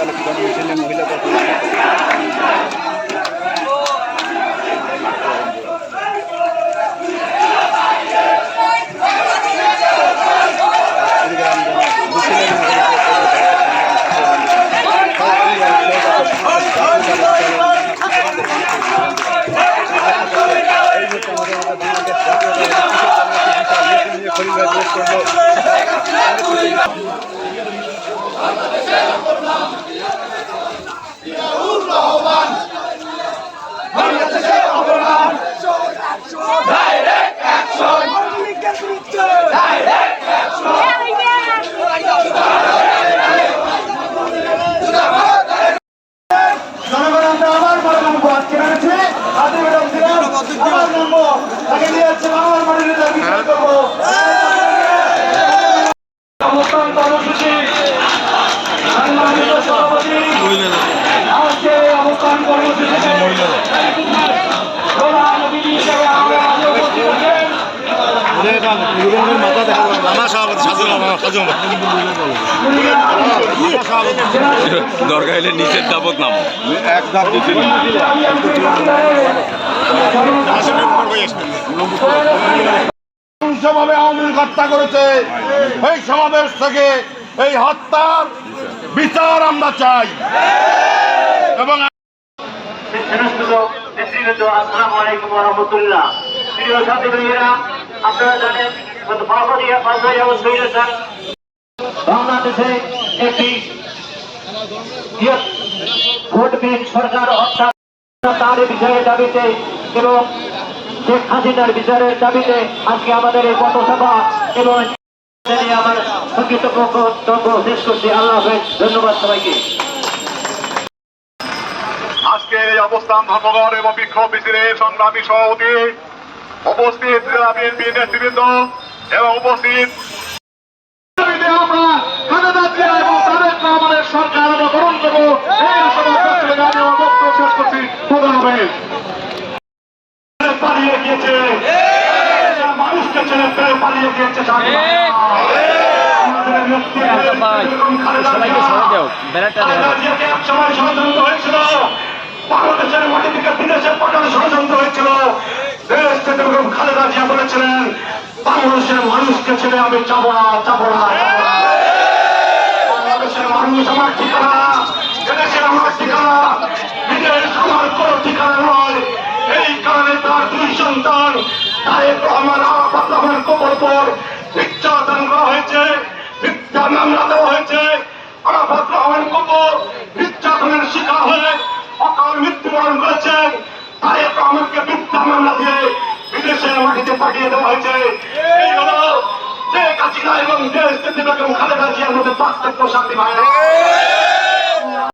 জনগণ Oh, দরকার হলে নিচের দাবত নামো। এক ধাপ আওয়ামী লীগ হত্যা করেছে। এই সমাবেশ থেকে এই হত্যার বিচার আমরা চাই। এবং সমস্ত নেতৃবৃন্দ আসসালামু আলাইকুম রহমতুল্লাহ প্রিয় সাথী আপনারা জানেন বাংলাদেশে একটি ভোটবিহীন সরকার অর্থাৎ তার বিচারের দাবিতে এবং শেখ হাসিনার বিচারের দাবিতে আজকে আমাদের এই পথসভা এবং আমার সংগীত বক্তব্য শেষ করছি। আল্লাহ হাফেজ। ধন্যবাদ সবাইকে। আজকের এই অবস্থান ধর্মঘট এবং বিক্ষোভ মিছিলের সংগ্রামী সভাপতি উপস্থিত বিএনপি নেতৃবৃন্দ এবং উপস্থিত সরকার করব এই আশাবাদ শেষ করছি। পালিয়ে গিয়েছে। মানুষকে ছেড়ে ফেলে পালিয়ে গিয়েছে হয়েছিল। বাংলাদেশের মাটি থেকে বিদেশে বাংলাদেশের মানুষকে ছেড়ে আমি যাব না যাব না বাংলাদেশের মানুষ আমার ঠিকানা এদেশের আমার ঠিকানা বিদেশ আমার কোনো ঠিকানা নয়। এই কারণে তার দুই সন্তান, তারেক রহমান আরাফাত কবর পর নির্যাতন করা হয়েছে, মিথ্যা মামলা দেওয়া হয়েছে। আরাফাত রহমান কবর নির্যাতনের শিকার হয়ে অকাল মৃত্যুবরণ করেছেন তারেক রহমানকে মিথ্যা মামলা দিয়ে বিদেশের মাটিতে পাঠিয়ে দেওয়া হয়েছে। এবং দেশ থেকে বেগম খালেদা জিয়ার মধ্যে পার্থক্য শান্তি ভাই